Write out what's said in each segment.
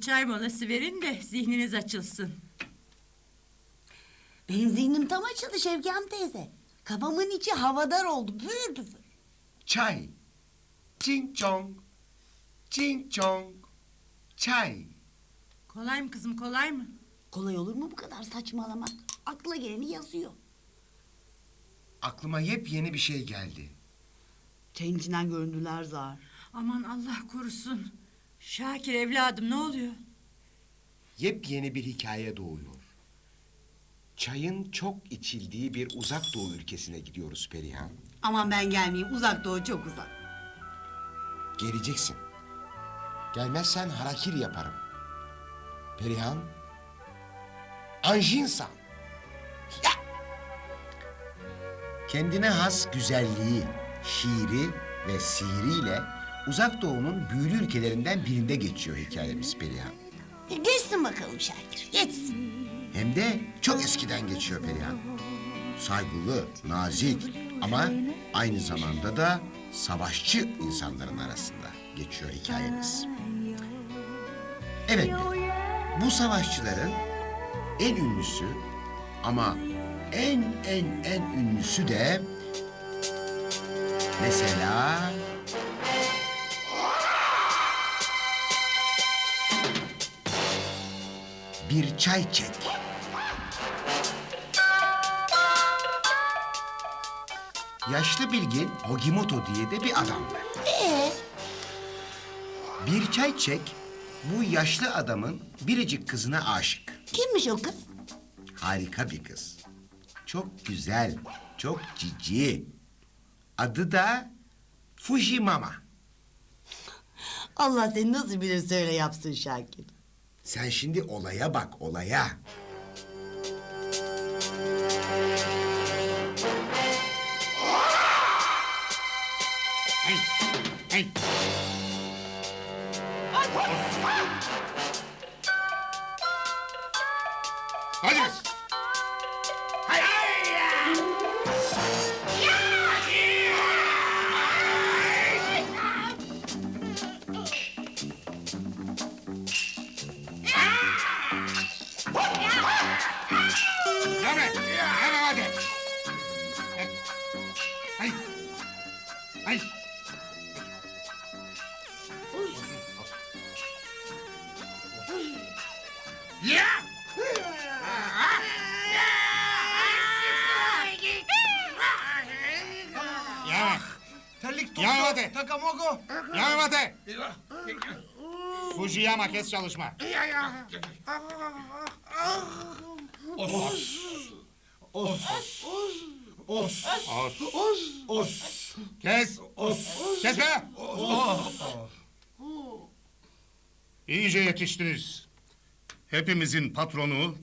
Bir çay molası verin de zihniniz açılsın. Benim zihnim tam açıldı Şevkem teyze. Kafamın içi havadar oldu. Pür pür. Çay. Çing çong. Çing çong. Çay. Kolay mı kızım kolay mı? Kolay olur mu bu kadar saçmalamak? Akla geleni yazıyor. Aklıma yepyeni bir şey geldi. Çayın içinden göründüler zar. Aman Allah korusun. Şakir evladım ne oluyor? Yepyeni bir hikaye doğuyor. Çayın çok içildiği bir uzak doğu ülkesine gidiyoruz Perihan. Aman ben gelmeyeyim. Uzak doğu çok uzak. Geleceksin. Gelmezsen harakiri yaparım. Perihan. Anjinsan. Ya! Kendine has güzelliği, şiiri ve sihiriyle uzak doğunun büyülü ülkelerinden birinde geçiyor hikayemiz Perihan. E, geçsin bakalım Şakir. Geçsin. Hem de çok eskiden geçiyor Perihan. Saygılı, nazik ama aynı zamanda da savaşçı insanların arasında geçiyor hikayemiz. Evet, bu savaşçıların en ünlüsü ama en en en ünlüsü de mesela bir çay çek. Yaşlı bilgin Hogimoto diye de bir adam var. Ee, Bir çay çek bu yaşlı adamın biricik kızına aşık. kimmiş o kız? Harika bir kız. Çok güzel, çok cici. Adı da Fujimama. Allah seni nasıl bilir söyle yapsın Şakir. Sen şimdi olaya bak, olaya. Hadi. Yeme, Ya! Yeme. Terlik Ya hadi. Takamogo. Yeme hadi. Fujiyama kes çalışma. Os. Os. Kes. Kes be. İyice yetiştiniz. Hepimizin patronu,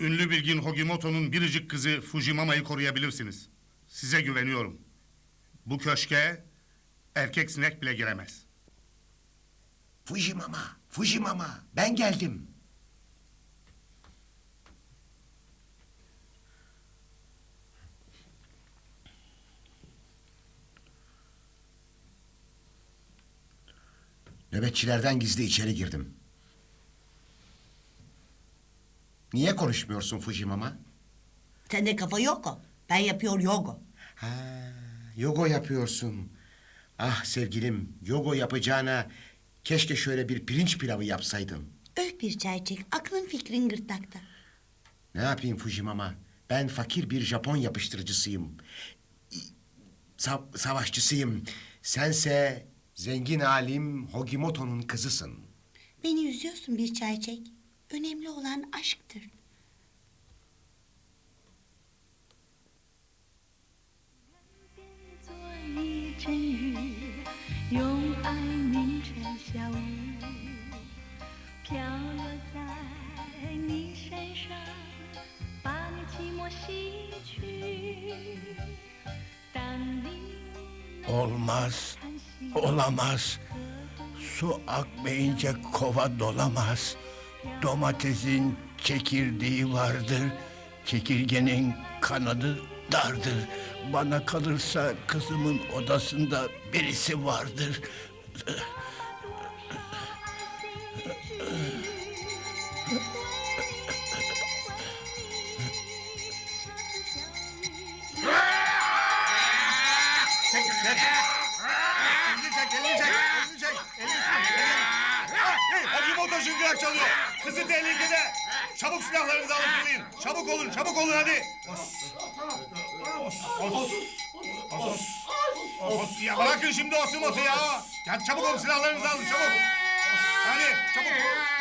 ünlü bilgin Hogimoto'nun biricik kızı Fujimama'yı koruyabilirsiniz. Size güveniyorum. Bu köşke erkek sinek bile giremez. Fujimama, Fujimama, ben geldim. Nöbetçilerden gizli içeri girdim. Niye konuşmuyorsun Fujimama? Sende kafa yok o. Ben yapıyor yoga. Ha, yoga yapıyorsun. Ah sevgilim, yoga yapacağına keşke şöyle bir pirinç pilavı yapsaydın. Öf bir çay çek. Aklın fikrin gırtlakta. Ne yapayım Fujimama? Ben fakir bir Japon yapıştırıcısıyım. Sa- savaşçısıyım. Sense zengin alim Hogimoto'nun kızısın. Beni üzüyorsun bir çay çek. Önemli olan aşktır. Olmaz, olamaz. Su akmayınca kova dolamaz. Domatesin çekirdeği vardır. Çekirgenin kanadı dardır. Bana kalırsa kızımın odasında birisi vardır. Kızı tehlikede. Çabuk silahlarınızı alıp fırlayın. Çabuk olun, çabuk olun hadi. Os. Os. Os. Os. Os. Ya bırakın şimdi osimosu ya. Ya çabuk olun silahlarınızı alın çabuk. Hadi çabuk.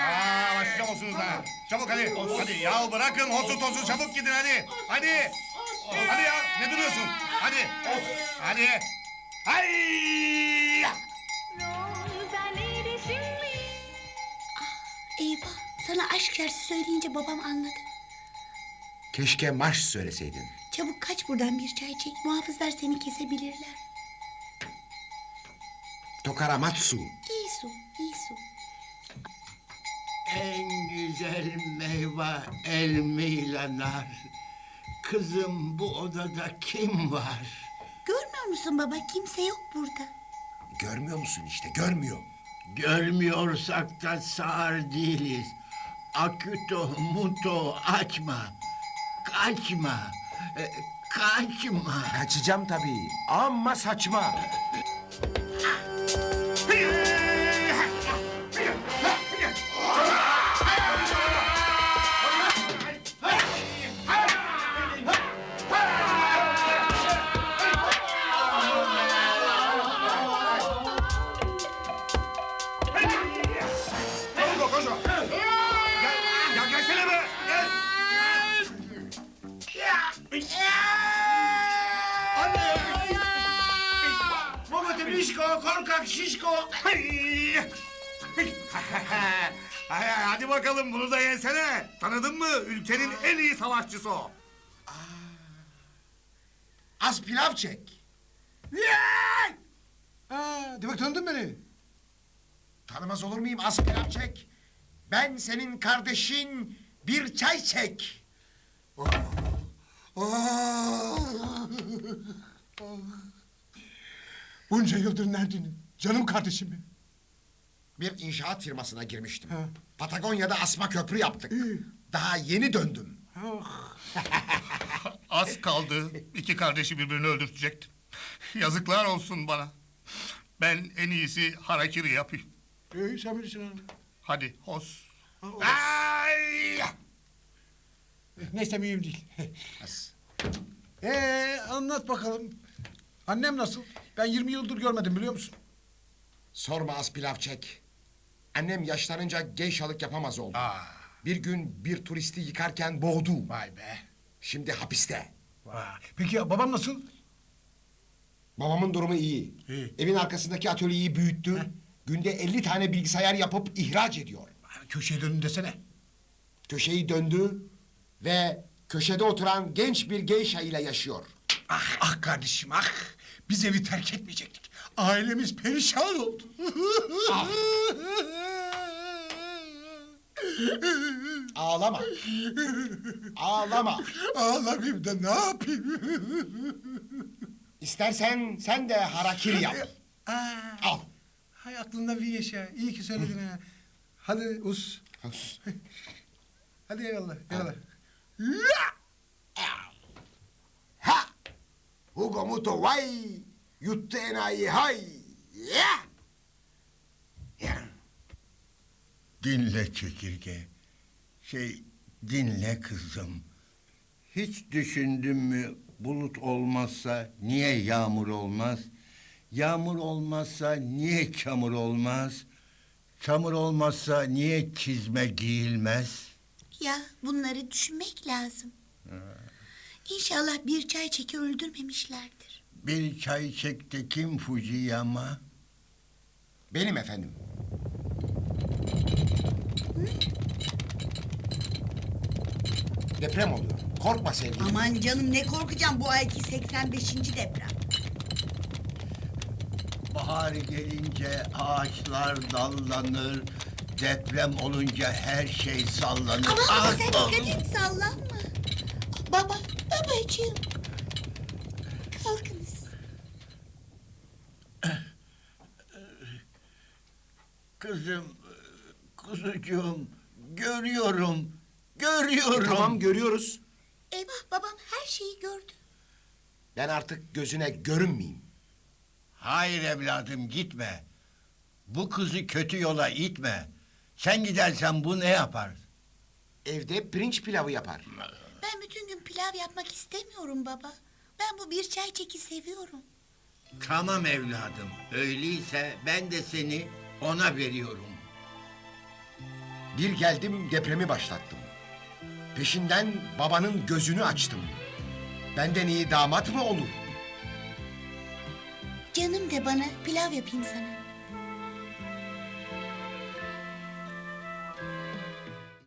Aa başlayacağım osunuzdan. Çabuk hadi. Hadi ya bırakın hosu tozu çabuk gidin hadi. Hadi. Hadi ya ne duruyorsun? Hadi. Hadi. Hay! Aşk şarkısı söyleyince babam anladı. Keşke marş söyleseydin. Çabuk kaç buradan bir çay çek. Muhafızlar seni kesebilirler. Tokaramatsu. İyi su, iyi su. En güzel meyve elmiyle nar. Kızım bu odada kim var? Görmüyor musun baba? Kimse yok burada. Görmüyor musun işte görmüyor. Görmüyorsak da sağır değiliz. Aküto muto açma. Kaçma. E, Kaçma. Kaçacağım tabii ama saçma. Koşma koşma. Mişko, korkak şişko. Hadi bakalım bunu da yensene. Tanıdın mı? Ülkenin en iyi savaşçısı o. Az pilav çek. Aa, demek tanıdın beni. Tanımaz olur muyum az pilav çek. Ben senin kardeşin bir çay çek. Bunca yıldır neredeydin? Canım kardeşim benim. Bir inşaat firmasına girmiştim. Ha. Patagonya'da asma köprü yaptık. İyi. Daha yeni döndüm. Ah, Az kaldı. İki kardeşi birbirini öldürtecektim. Yazıklar olsun bana. Ben en iyisi harakiri yapayım. iyi sen bilirsin. Hadi hos. Ay! Neyse mühim değil. Az. Ee, anlat bakalım. Annem nasıl? Ben 20 yıldır görmedim biliyor musun? Sorma az pilav çek. Annem yaşlanınca geyşalık yapamaz oldu. Bir gün bir turisti yıkarken boğdu. Vay be. Şimdi hapiste. Vay. Peki ya babam nasıl? Babamın durumu iyi. İyi. Evin arkasındaki atölyeyi büyüttü. Günde 50 tane bilgisayar yapıp ihraç ediyor. Köşeye dönün desene. Köşeyi döndü ve köşede oturan genç bir geyşa ile yaşıyor. Ah ah kardeşim ah. Biz evi terk etmeyecektik. Ailemiz perişan oldu. Ağlama. Ağlama. Ağlamayayım da ne yapayım? İstersen sen de harakiri yap. Aa, Al. hay aklında bir yaşa. İyi ki söyledin ha. Hadi us. Hadi eyvallah. Eyvallah. Ha! Hugo Muto vay! Yuttu enayi hay! Ya! Ya! Dinle çekirge. Şey, dinle kızım. Hiç düşündün mü bulut olmazsa niye yağmur olmaz? Yağmur olmazsa niye çamur olmaz? Çamur olmazsa niye çizme giyilmez? Ya bunları düşünmek lazım. İnşallah bir çay çeki öldürmemişlerdir. Bir çay çekti kim Fujiyama? Benim efendim. Deprem oluyor. Korkma sevgilim. Aman canım ne korkacağım bu ayki 85. deprem. Bahar gelince ağaçlar dallanır, deprem olunca her şey sallanır. Aman Ah, sen ah. dikkat et sallanma. Baba, babacığım. Kalkınız. Kızım, kuzucuğum Görüyorum. Görüyorum. Tamam görüyoruz. Eyvah babam her şeyi gördü. Ben artık gözüne görünmeyeyim. Hayır evladım gitme. Bu kızı kötü yola itme. Sen gidersen bu ne yapar? Evde pirinç pilavı yapar. Ben bütün gün pilav yapmak istemiyorum baba. Ben bu bir çay çeki seviyorum. Tamam evladım. Öyleyse ben de seni ona veriyorum. Bir geldim depremi başlattım. Peşinden babanın gözünü açtım. Benden iyi damat mı olur? Canım de bana pilav yapayım sana.